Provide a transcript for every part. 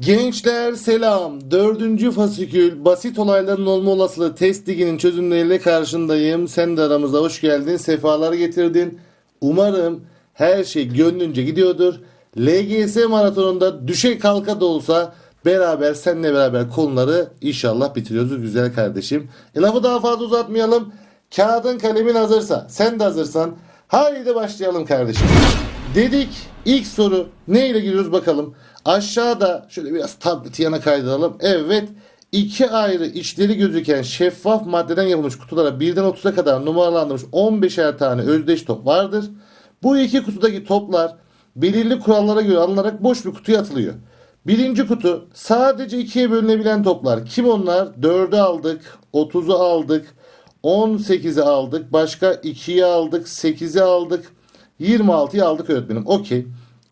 Gençler selam. Dördüncü fasikül basit olayların olma olasılığı test liginin çözümleriyle karşındayım. Sen de aramıza hoş geldin. Sefalar getirdin. Umarım her şey gönlünce gidiyordur. LGS maratonunda düşe kalka da olsa beraber seninle beraber konuları inşallah bitiriyoruz güzel kardeşim. E, lafı daha fazla uzatmayalım. Kağıdın kalemin hazırsa sen de hazırsan haydi başlayalım kardeşim. Dedik ilk soru neyle giriyoruz bakalım. Aşağıda şöyle biraz tableti yana kaydıralım. Evet iki ayrı içleri gözüken şeffaf maddeden yapılmış kutulara 1'den 30'a kadar numaralandırılmış 15'er tane özdeş top vardır. Bu iki kutudaki toplar belirli kurallara göre alınarak boş bir kutuya atılıyor. Birinci kutu sadece ikiye bölünebilen toplar. Kim onlar? 4'ü aldık, 30'u aldık, 18'i aldık, başka 2'yi aldık, 8'i aldık, 26'yı aldık öğretmenim. Okey.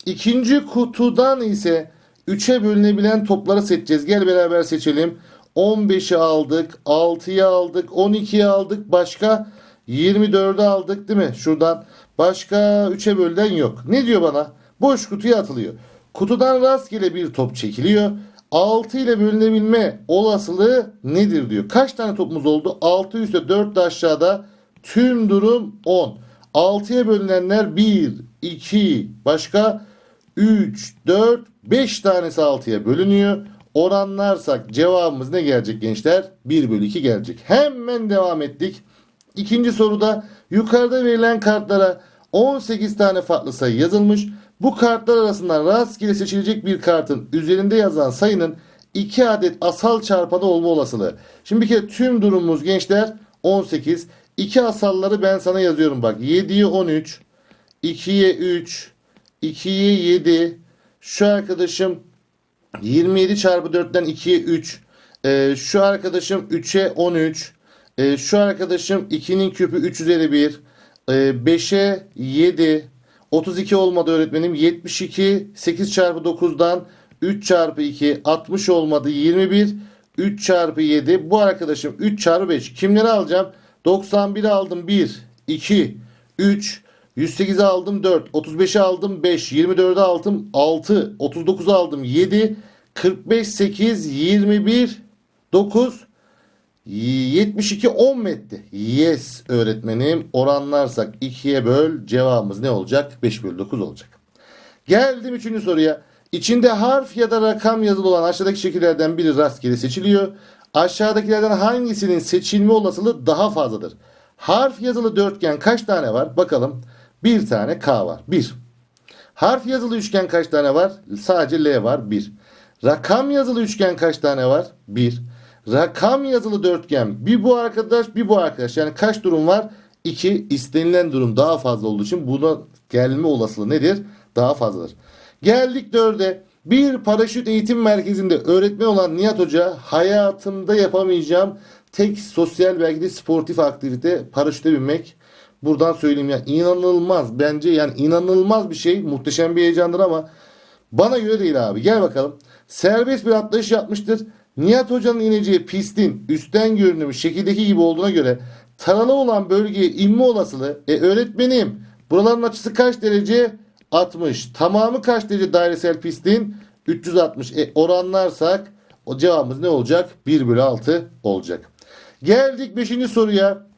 İkinci kutudan ise 3'e bölünebilen topları seçeceğiz. Gel beraber seçelim. 15'i aldık, 6'yı aldık, 12'yi aldık, başka 24'ü aldık değil mi? Şuradan başka 3'e bölünen yok. Ne diyor bana? Boş kutuya atılıyor. Kutudan rastgele bir top çekiliyor. 6 ile bölünebilme olasılığı nedir diyor. Kaç tane topumuz oldu? 6 üstte 4 de aşağıda. Tüm durum 10. 6'ya bölünenler 1, 2, başka 3, 4, 5 tanesi 6'ya bölünüyor. Oranlarsak cevabımız ne gelecek gençler? 1 bölü 2 gelecek. Hemen devam ettik. İkinci soruda yukarıda verilen kartlara 18 tane farklı sayı yazılmış. Bu kartlar arasından rastgele seçilecek bir kartın üzerinde yazan sayının 2 adet asal çarpanı olma olasılığı. Şimdi bir kere tüm durumumuz gençler 18. 2 asalları ben sana yazıyorum bak. 7'ye 13, 2'ye 3, 2'ye 7. Şu arkadaşım 27 çarpı 4'ten 2'ye 3. Ee, şu arkadaşım 3'e 13. Ee, şu arkadaşım 2'nin küpü 3 üzeri 1. Ee, 5'e 7. 32 olmadı öğretmenim. 72 8 çarpı 9'dan 3 çarpı 2 60 olmadı. 21 3 çarpı 7. Bu arkadaşım 3 çarpı 5. Kimleri alacağım? 91'i aldım 1 2 3 108'i aldım 4 35'i aldım 5 24'ü aldım 6 39'u aldım 7 45 8 21 9 72 10 mu etti? Yes öğretmenim. Oranlarsak 2'ye böl. Cevabımız ne olacak? 5 bölü 9 olacak. Geldim 3. soruya. İçinde harf ya da rakam yazılı olan aşağıdaki şekillerden biri rastgele seçiliyor. Aşağıdakilerden hangisinin seçilme olasılığı daha fazladır? Harf yazılı dörtgen kaç tane var? Bakalım. Bir tane K var. 1. Harf yazılı üçgen kaç tane var? Sadece L var. 1. Rakam yazılı üçgen kaç tane var? 1. Rakam yazılı dörtgen bir bu arkadaş bir bu arkadaş. Yani kaç durum var? 2. İstenilen durum daha fazla olduğu için buna gelme olasılığı nedir? Daha fazladır. Geldik 4'e. Bir paraşüt eğitim merkezinde öğretmen olan Nihat Hoca hayatımda yapamayacağım tek sosyal belki de sportif aktivite paraşüte binmek. Buradan söyleyeyim ya inanılmaz bence yani inanılmaz bir şey muhteşem bir heyecandır ama bana göre değil abi gel bakalım. Serbest bir atlayış yapmıştır. Nihat Hoca'nın ineceği pistin üstten görünümü şekildeki gibi olduğuna göre taralı olan bölgeye inme olasılığı e öğretmenim buraların açısı kaç derece? 60. Tamamı kaç derece dairesel pistin? 360. E oranlarsak o cevabımız ne olacak? 1 bölü 6 olacak. Geldik 5. soruya.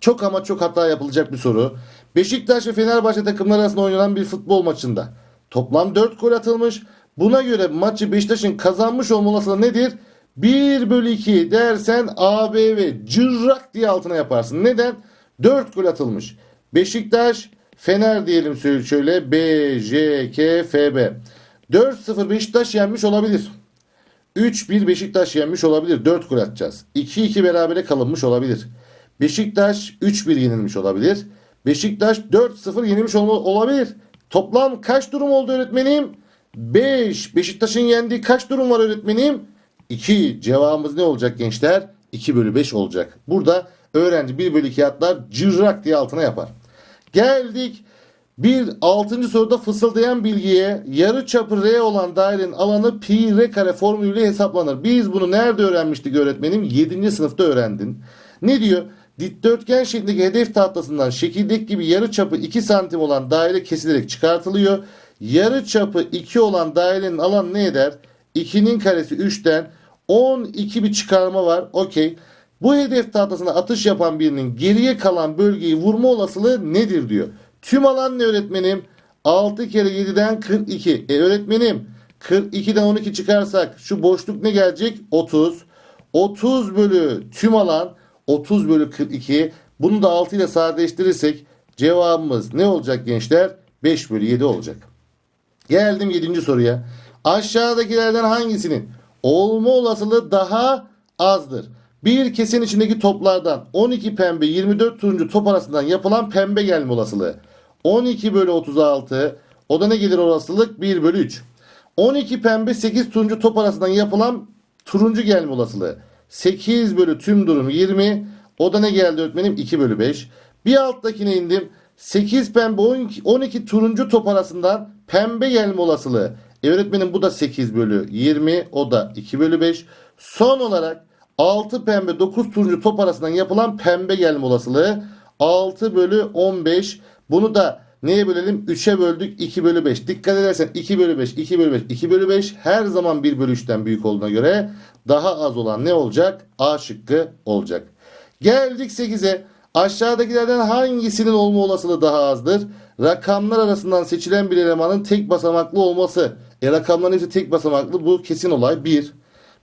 Çok ama çok hata yapılacak bir soru. Beşiktaş ve Fenerbahçe takımları arasında oynanan bir futbol maçında toplam 4 gol atılmış. Buna göre maçı Beşiktaş'ın kazanmış olma olasılığı nedir? 1 bölü 2 dersen AB ve cırrak diye altına yaparsın. Neden? 4 gol atılmış. Beşiktaş, Fener diyelim şöyle B, J, K, F, B. 4-0 Beşiktaş yenmiş olabilir. 3-1 Beşiktaş yenmiş olabilir. 4 gol atacağız. 2-2 berabere kalınmış olabilir. Beşiktaş 3-1 yenilmiş olabilir. Beşiktaş 4-0 yenilmiş olabilir. Toplam kaç durum oldu öğretmenim? 5. Beşiktaş'ın yendiği kaç durum var öğretmenim? 2. Cevabımız ne olacak gençler? 2 bölü 5 olacak. Burada öğrenci 1 bölü 2 atlar cırrak diye altına yapar. Geldik. Bir altıncı soruda fısıldayan bilgiye yarı çapı R olan dairenin alanı pi r kare formülüyle hesaplanır. Biz bunu nerede öğrenmiştik öğretmenim? 7. sınıfta öğrendin. Ne diyor? Dikdörtgen şeklindeki hedef tahtasından şekildeki gibi yarı çapı 2 santim olan daire kesilerek çıkartılıyor. Yarı çapı 2 olan dairenin alanı ne eder? 2'nin karesi 3'ten 12 bir çıkarma var. Okey. Bu hedef tahtasına atış yapan birinin geriye kalan bölgeyi vurma olasılığı nedir diyor. Tüm alan ne öğretmenim? 6 kere 7'den 42. E öğretmenim 42'den 12 çıkarsak şu boşluk ne gelecek? 30. 30 bölü tüm alan 30 bölü 42. Bunu da 6 ile sadeleştirirsek cevabımız ne olacak gençler? 5 bölü 7 olacak. Geldim 7. soruya. Aşağıdakilerden hangisinin olma olasılığı daha azdır? Bir kesin içindeki toplardan 12 pembe 24 turuncu top arasından yapılan pembe gelme olasılığı. 12 bölü 36 o da ne gelir olasılık? 1 bölü 3. 12 pembe 8 turuncu top arasından yapılan turuncu gelme olasılığı. 8 bölü tüm durum 20. O da ne geldi öğretmenim? 2 bölü 5. Bir alttakine indim. 8 pembe 12, 12 turuncu top arasından pembe gelme olasılığı. E öğretmenim bu da 8 bölü 20. O da 2 bölü 5. Son olarak 6 pembe 9 turuncu top arasından yapılan pembe gelme olasılığı. 6 bölü 15. Bunu da neye bölelim? 3'e böldük 2 bölü 5. Dikkat edersen 2 bölü 5, 2 bölü 5, 2 bölü 5 her zaman 1 bölü 3'ten büyük olduğuna göre daha az olan ne olacak? A şıkkı olacak. Geldik 8'e. Aşağıdakilerden hangisinin olma olasılığı daha azdır? Rakamlar arasından seçilen bir elemanın tek basamaklı olması. E rakamların hepsi tek basamaklı. Bu kesin olay 1.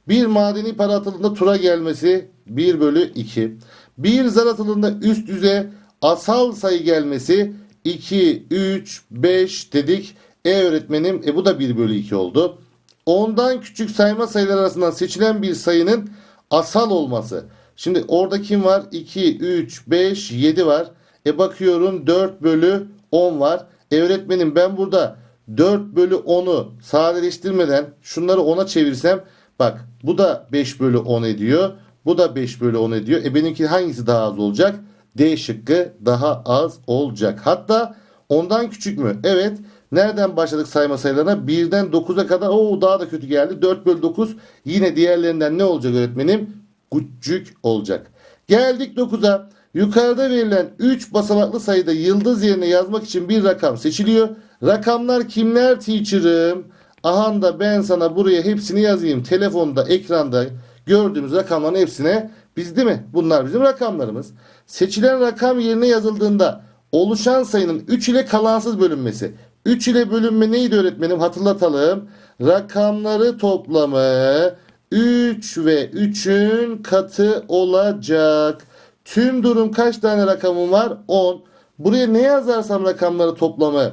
Bir madeni para atıldığında tura gelmesi 1 bölü 2. Bir zar atıldığında üst düze asal sayı gelmesi 2, 3, 5 dedik. E öğretmenim e bu da 1 bölü 2 oldu. Ondan küçük sayma sayılar arasından seçilen bir sayının asal olması. Şimdi orada kim var? 2, 3, 5, 7 var. E bakıyorum 4 bölü 10 var. E öğretmenim ben burada 4 bölü 10'u sadeleştirmeden şunları 10'a çevirsem bak bu da 5 bölü 10 ediyor. Bu da 5 bölü 10 ediyor. E benimki hangisi daha az olacak? D şıkkı daha az olacak. Hatta ondan küçük mü? Evet. Nereden başladık sayma sayılarına? 1'den 9'a kadar. Oo daha da kötü geldi. 4 bölü 9. Yine diğerlerinden ne olacak öğretmenim? Küçük olacak. Geldik 9'a. Yukarıda verilen 3 basamaklı sayıda yıldız yerine yazmak için bir rakam seçiliyor. Rakamlar kimler teacher'ım? Aha da ben sana buraya hepsini yazayım. Telefonda, ekranda gördüğümüz rakamların hepsine biz değil mi? Bunlar bizim rakamlarımız. Seçilen rakam yerine yazıldığında oluşan sayının 3 ile kalansız bölünmesi. 3 ile bölünme neydi öğretmenim? Hatırlatalım. Rakamları toplamı 3 ve 3'ün katı olacak. Tüm durum kaç tane rakamım var? 10. Buraya ne yazarsam rakamları toplamı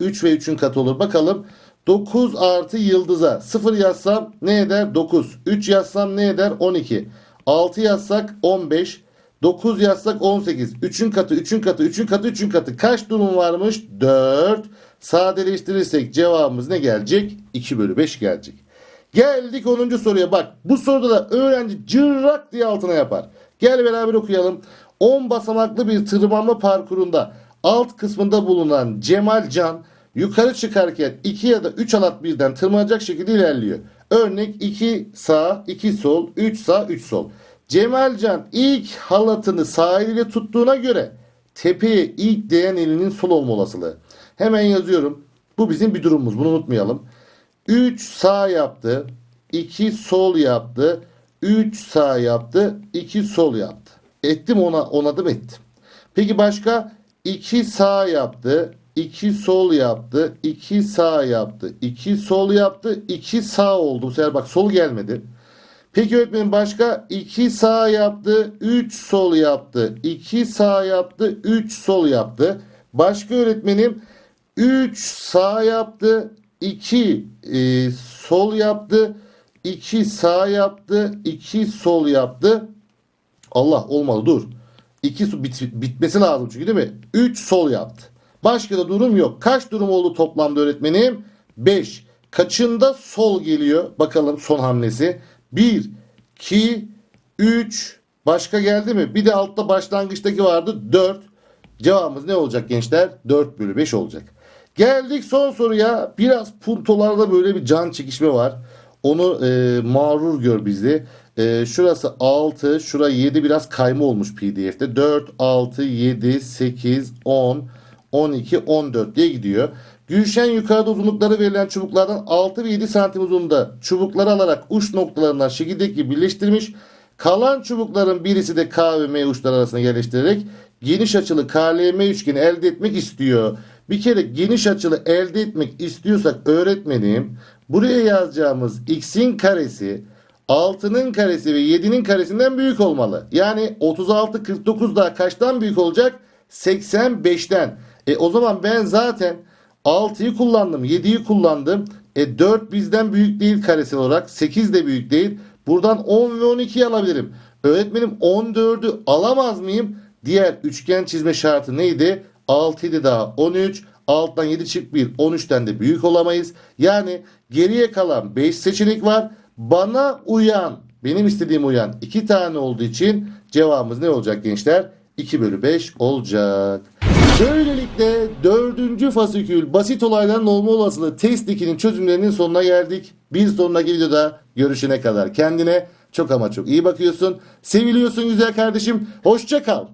3 ve 3'ün katı olur. Bakalım 9 artı yıldıza 0 yazsam ne eder? 9. 3 yazsam ne eder? 12. 6 yazsak 15. 9 yazsak 18. 3'ün katı, 3'ün katı, 3'ün katı, 3'ün katı. Kaç durum varmış? 4. Sadeleştirirsek cevabımız ne gelecek? 2 bölü 5 gelecek. Geldik 10. soruya bak. Bu soruda da öğrenci cırrak diye altına yapar. Gel beraber okuyalım. 10 basamaklı bir tırmanma parkurunda alt kısmında bulunan Cemal Can yukarı çıkarken 2 ya da 3 alat birden tırmanacak şekilde ilerliyor. Örnek 2 sağ, 2 sol, 3 sağ, 3 sol. Cemalcan ilk halatını sağ eliyle tuttuğuna göre tepeye ilk değen elinin sol olma olasılığı. Hemen yazıyorum. Bu bizim bir durumumuz. Bunu unutmayalım. 3 sağ yaptı. 2 sol yaptı. 3 sağ yaptı. 2 sol yaptı. Ettim ona onadım ettim. Peki başka 2 sağ yaptı. 2 sol yaptı. 2 sağ yaptı. 2 sol yaptı. 2 sağ oldu. Bu sefer bak sol gelmedi. Peki öğretmenim başka 2 sağ yaptı, 3 sol yaptı. 2 sağ yaptı, 3 sol yaptı. Başka öğretmenim 3 sağ yaptı, 2 e, sol yaptı, 2 sağ yaptı, 2 sol yaptı. Allah olmadı dur. 2 su bit, bitmesi lazım çünkü değil mi? 3 sol yaptı. Başka da durum yok. Kaç durum oldu toplamda öğretmenim? 5. Kaçında sol geliyor? Bakalım son hamlesi. 1, 2, 3. Başka geldi mi? Bir de altta başlangıçtaki vardı. 4. Cevabımız ne olacak gençler? 4 bölü 5 olacak. Geldik son soruya. Biraz puntolarda böyle bir can çekişme var. Onu e, mağrur gör bizi. E, şurası 6, şura 7 biraz kayma olmuş pdf'te. 4, 6, 7, 8, 10, 12, 14 diye gidiyor. Gülşen yukarıda uzunlukları verilen çubuklardan 6 ve 7 santim uzunluğunda çubukları alarak uç noktalarından şekildeki birleştirmiş. Kalan çubukların birisi de K ve M uçları arasına yerleştirerek geniş açılı KLM üçgeni elde etmek istiyor. Bir kere geniş açılı elde etmek istiyorsak öğretmenim buraya yazacağımız x'in karesi 6'nın karesi ve 7'nin karesinden büyük olmalı. Yani 36 49 daha kaçtan büyük olacak? 85'ten. E o zaman ben zaten 6'yı kullandım, 7'yi kullandım. E 4 bizden büyük değil karesel olarak. 8 de büyük değil. Buradan 10 ve 12'yi alabilirim. Öğretmenim 14'ü alamaz mıyım? Diğer üçgen çizme şartı neydi? 6 idi daha 13. Alttan 7 çık 1. 13'ten de büyük olamayız. Yani geriye kalan 5 seçenek var. Bana uyan, benim istediğim uyan 2 tane olduğu için cevabımız ne olacak gençler? 2 bölü 5 olacak. Böylelikle dördüncü fasikül basit olayların olma olasılığı test 2'nin çözümlerinin sonuna geldik. Bir sonraki videoda görüşene kadar kendine çok ama çok iyi bakıyorsun. Seviliyorsun güzel kardeşim. Hoşça kal.